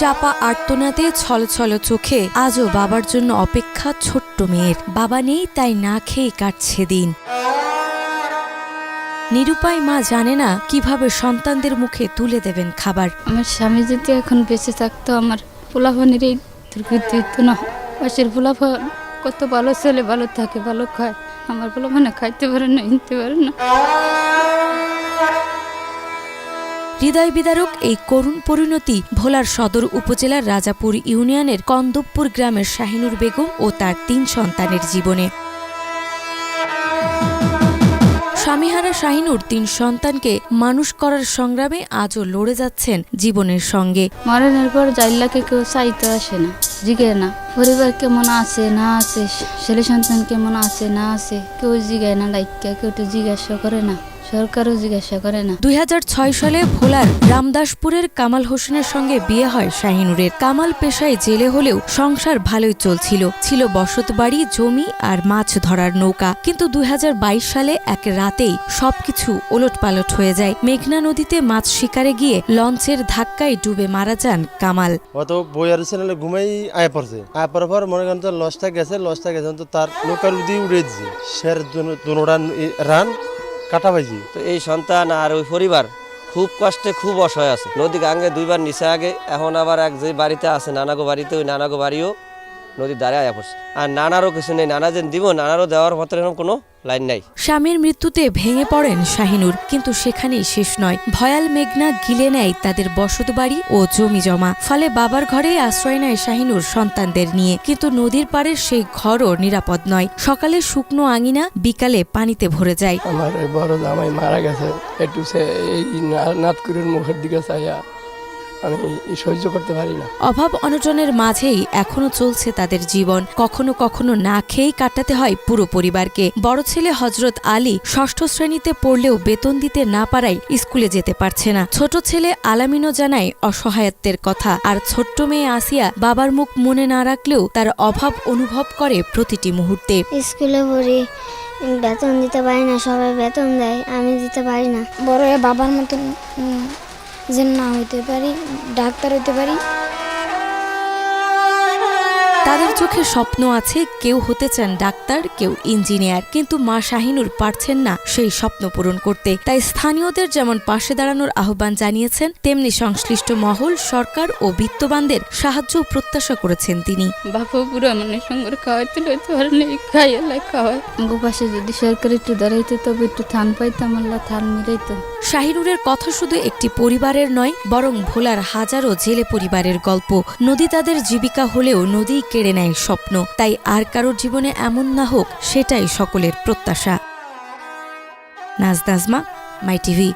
চাপা আর্তনাতে ছলছল চোখে আজও বাবার জন্য অপেক্ষা ছোট্ট মেয়ের। বাবা নেই, তাই না খেয়ে কাটছে দিন। নিরুপায় মা জানে না কীভাবে সন্তানদের মুখে তুলে দেবেন খাবার। আমার স্বামী যদি এখন বেঁচে থাকতো, আমার পোলাফানের এই দুর্গতি হতো না। পাশের পোলাফান কত ভালো ছেলে, ভালো থাকে, ভালো খায়। আমার পোলাফানে খাইতে পারে না নিতে পারে না। হৃদয় বিদারক এই করুণ পরিণতি ভোলার সদর উপজেলার রাজাপুর ইউনিয়নের কন্দবপুর গ্রামের শাহিনুর বেগম ও তার তিন সন্তানের জীবনে। স্বামীহারা শাহিনুর তিন সন্তানকে মানুষ করার সংগ্রামে আজও লড়ে যাচ্ছেন জীবনের সঙ্গে। মরণের পর জাইল্লাকে কেউ চাইতে আসে না জিগে না। পরিবার কেমন আছে, না আছে, ছেলে সন্তান কেমন আছে, না আছে, কেউ জিগায় না, লাইকা কেউ তো জিজ্ঞাসা করে না। সরকারও জিজ্ঞাসা করে না। দুই সালে ভোলার রামদাসপুরের কামাল হোসেনের সঙ্গে বিয়ে হয় শাহিনুরের। কামাল পেশায় জেলে হলেও সংসার ভালোই চলছিল। ছিল বসত বাড়ি জমি আর মাছ ধরার নৌকা। কিন্তু দুই হাজার বাইশ সালে এক রাতেই সবকিছু ওলটপালট হয়ে যায়। মেঘনা নদীতে মাছ শিকারে গিয়ে লঞ্চের ধাক্কায় ডুবে মারা যান কামাল। অত বইয়ার চ্যানেলে ঘুমাই আয় পড়ছে। আয় পড়ার পর মনে করেন তো লসটা গেছে লসটা গেছে তো তার নৌকার উদি উড়ে দিছে। সের দুনোটা রান কাটা পাইছি তো এই সন্তান আর ওই পরিবার খুব কষ্টে খুব অসহায় আছে। নদী গাঙ্গে দুইবার নিচে আগে, এখন আবার এক যে বাড়িতে আছে, নানাগো বাড়িতে, ওই নানাগো বাড়িও নদীর দ্বারে আয়া পড়ছে। আর নানারও কিছু নেই। নানা যেন দিব নানারও দেওয়ার মতো এরকম কোনো লাইন নাই। স্বামীর মৃত্যুতে ভেঙে পড়েন শাহিনুর কিন্তু সেখানেই শেষ নয়। ভয়াল মেঘনা গিলে নেয় তাদের বসত বাড়ি ও জমি জমা। ফলে বাবার ঘরেই আশ্রয় নেয় শাহিনুর সন্তানদের নিয়ে। কিন্তু নদীর পাড়ের সেই ঘরও নিরাপদ নয়। সকালে শুকনো আঙিনা বিকালে পানিতে ভরে যায়। আমার বড় জামাই মারা গেছে। একটু সে এই নাতকুরের মুখের দিকে চাইয়া আমি সহ্য করতে পারি না। অভাব অনটনের মাঝেই এখনও চলছে তাদের জীবন। কখনো কখনো না খেয়েই কাটাতে হয় পুরো পরিবারকে। বড় ছেলে হজরত আলী ষষ্ঠ শ্রেণীতে পড়লেও বেতন দিতে না পারায় স্কুলে যেতে পারছে না। ছোট ছেলে আলামিনও জানায় অসহায়ত্বের কথা। আর ছোট্ট মেয়ে আসিয়া বাবার মুখ মনে না রাখলেও তার অভাব অনুভব করে প্রতিটি মুহূর্তে। স্কুলে পড়ি বেতন দিতে পারি না সবাই বেতন দেয় আমি দিতে পারি না। বড় বাবার মতন যেন না হইতে পারি ডাক্তার হইতে পারি। তাদের চোখে স্বপ্ন আছে কেউ হতে চান ডাক্তার কেউ ইঞ্জিনিয়ার। কিন্তু মা শাহিনুর পারছেন না সেই স্বপ্ন পূরণ করতে। তাই স্থানীয়দের যেমন পাশে দাঁড়ানোর আহ্বান জানিয়েছেন তেমনি সংশ্লিষ্ট মহল সরকার ও বিত্তবানদের সাহায্য প্রত্যাশা করেছেন তিনি। বাপু মানে সঙ্গে খাওয়াই পাশে যদি সরকার একটু দাঁড়াইতো তবে একটু থান পাইতাম আল্লাহ থান মিলাইতো। শাহিনুরের কথা শুধু একটি পরিবারের নয়, বরং ভোলার হাজারো জেলে পরিবারের গল্প। নদী তাদের জীবিকা হলেও নদী কেড়ে নেয় স্বপ্ন। তাই আর কারোর জীবনে এমন না হোক, সেটাই সকলের প্রত্যাশা। নাজদাজমা, মাই টিভি।